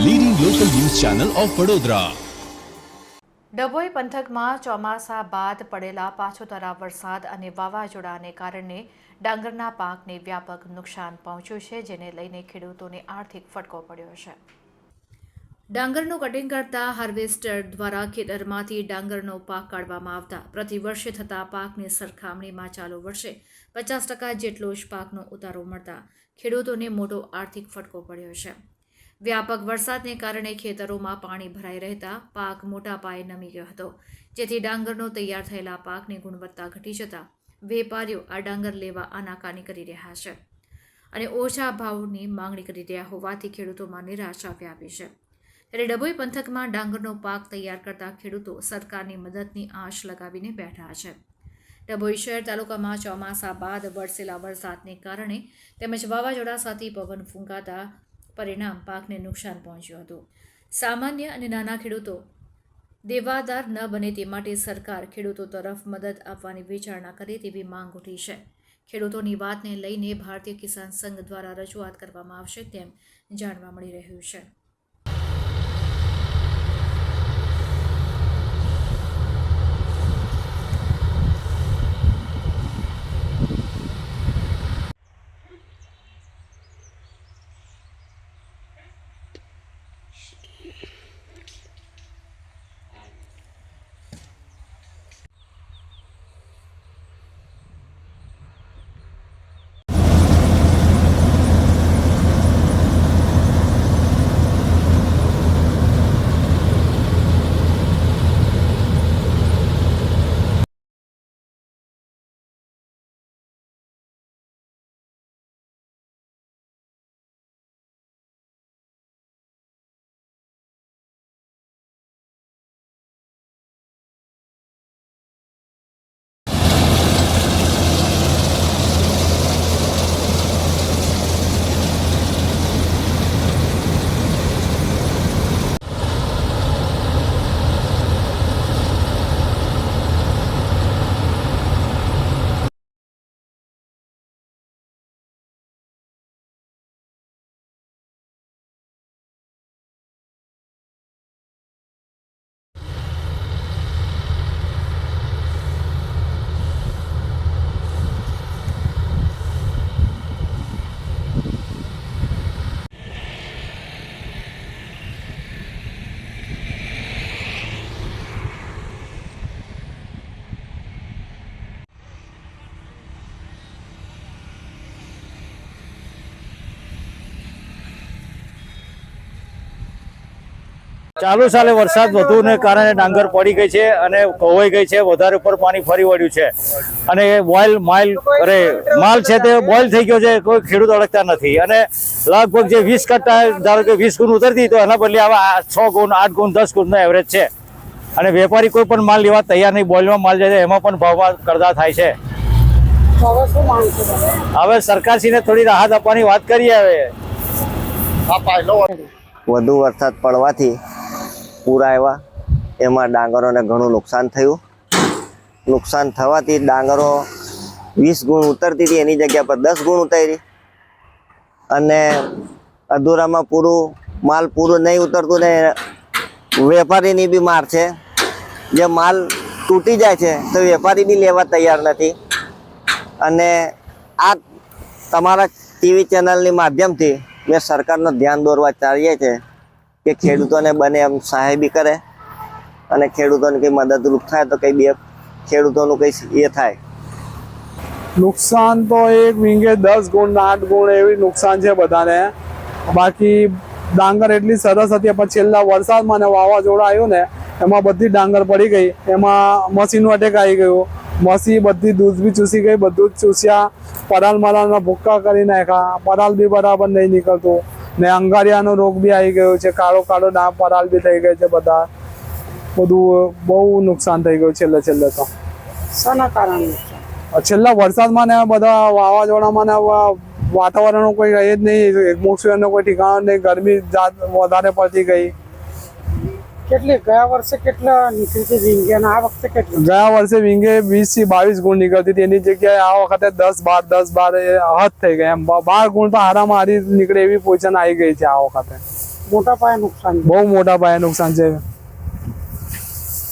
Channel of Vadodara Dabhoi પંથકમાં ચોમાસા બાદ પડેલા પાછોતરા વરસાદ અને વાવાઝોડાને કારણે ડાંગરના પાકને વ્યાપક નુકસાન પહોંચ્યું છે, જેને લઈને ખેડૂતોને આર્થિક ફટકો પડ્યો છે. ડાંગરનું કટિંગ કરતા હાર્વેસ્ટર દ્વારા ખેતરમાંથી ડાંગરનો પાક કાઢવામાં આવતા પ્રતિ વર્ષે થતા પાકની સરખામણીમાં ચાલુ વર્ષે પચાસ ટકા જેટલો જ પાકનો ઉતારો મળતા ખેડૂતોને મોટો આર્થિક ફટકો પડ્યો છે. વ્યાપક વરસાદને કારણે ખેતરોમાં પાણી ભરાઈ રહેતા પાક મોટા પાયે નમી ગયો હતો. જેથી ડાંગરનો તૈયાર થયેલા પાકની ગુણવત્તા ઘટી જતા વેપારીઓ આ ડાંગર લેવા આનાકાની કરી રહ્યા છે અને ઓછા ભાવની માંગણી કરી રહ્યા હોવાથી ખેડૂતોમાં નિરાશા વ્યાપી છે. ત્યારે ડભોઈ પંથકમાં ડાંગરનો પાક તૈયાર કરતા ખેડૂતો સરકારની મદદની આશ લગાવીને બેઠા છે. ડભોઈ શહેર તાલુકામાં ચોમાસા બાદ વરસેલા વરસાદને કારણે તેમજ વાવાઝોડા સાથે પવન ફૂંકાતા પરિણામ પાકને નુકસાન પહોંચ્યું હતું. સામાન્ય અને નાના ખેડૂતો દેવાદાર ન બને તે માટે સરકાર ખેડૂતો તરફ મદદ આપવાની વિચારણા કરે તેવી માંગ ઉઠી છે. ખેડૂતોની વાતને લઈને ભારતીય કિસાન સંઘ દ્વારા રજૂઆત કરવામાં આવશે તેમ જાણવા મળી રહ્યું છે. ચાલુ સાલે વરસાદ વધુને કારણે ડાંગર પડી ગઈ છે અને ખોવાઈ ગઈ છે. વધારે ઉપર પાણી ફરી વળ્યું છે. અને બોઇલ માઇલ અરે માલ છે તે બોઇલ થઈ ગયો છે કોઈ ખેડૂત અડકતા નથી. અને લગભગ જે વીસ કટ્ટા ધારો કે વીસ ગુણ ઉતરતી તો એના બદલે આવા આ છ ગુણ આઠ ગુણ દસ ગુણનો એવરેજ છે. અને વેપારી કોઈ પણ માલ લેવા તૈયાર નહીં બોઇલમાં માલ જાય છે એમાં પણ ભાવમાં કરતા થાય છે. હવે સરકારશ્રીને થોડી રાહત આપવાની વાત કરીએ હવે. વધુ વરસાદ પડવાથી પૂર આવ્યા. એમાં ડાંગરોને ઘણું નુકસાન થયું. નુકસાન થવાથી ડાંગરો વીસ ગુણ ઉતરતી હતી, એની જગ્યા પર દસ ગુણ ઉતારી. અને અધૂરામાં પૂરું, માલ પૂરું નહીં ઉતરતું ને વેપારીની બી માર છે. જે માલ તૂટી જાય છે, તો વેપારી બી લેવા તૈયાર નથી. અને આ તમારા ટીવી ચેનલની માધ્યમથી મેં સરકારનું ધ્યાન દોરવા ચાહીએ છે. કે ખેડૂતોને બને એમ સહાય બી કરે અને ખેડૂતોને કંઈ મદદરૂપ થાય તો કંઈ બે ખેડૂતોનું કંઈ એ થાય. નુકસાન તો એક વિંગે દસ ગુણ, આઠ ગુણ એવી નુકસાન છે બધાને. બાકી ડાંગર એટલી સરસ હતી, પણ છેલ્લા વરસાદમાં ને વાવાઝોડા આવ્યું ને, એમાં બધી ડાંગર પડી ગઈ. એમાં મશીનનું અટેક આવી ગયું. મસી બધી દૂધ બી ચૂસી ગઈ, બધું જ ચૂસ્યા. પરાલ મરાલના ભૂક્કા કરી નાખ્યા. પરાલ બી બરાબર નહીં નીકળતું. ને અંગારિયાનો રોગ બી આવી ગયો છે કાળો કાળો ડા પરાલ બી થઈ ગયો છે બધા. બધું બહુ નુકસાન થઈ ગયું છેલ્લે છેલ્લે તો. શાના કારણે છેલ્લા વરસાદમાં ને બધા વાવાઝોડામાં ને વાતાવરણનું કોઈ રહે જ નહીં. એટમોસ્ફિયરનો કોઈ ઠેકાણો નહીં. ગરમી જાત વધારે પડતી ગઈ. કેટલી? ગયા વર્ષે કેટલા નીકળી હતી વીંગે અને આ વખતે કેટલી? ગયા વર્ષે વિંગે વીસથી બાવીસ ગુણ નીકળતી હતી. એની જગ્યાએ આ વખતે દસ બાર દસ બાર એ હદ થઈ ગયા એમ બાર ગુણ તો હારામાં હારી નીકળે એવી પોઝિશન આવી ગઈ છે આ વખતે. મોટા પાયે નુકસાન બહુ મોટા પાયે નુકસાન છે.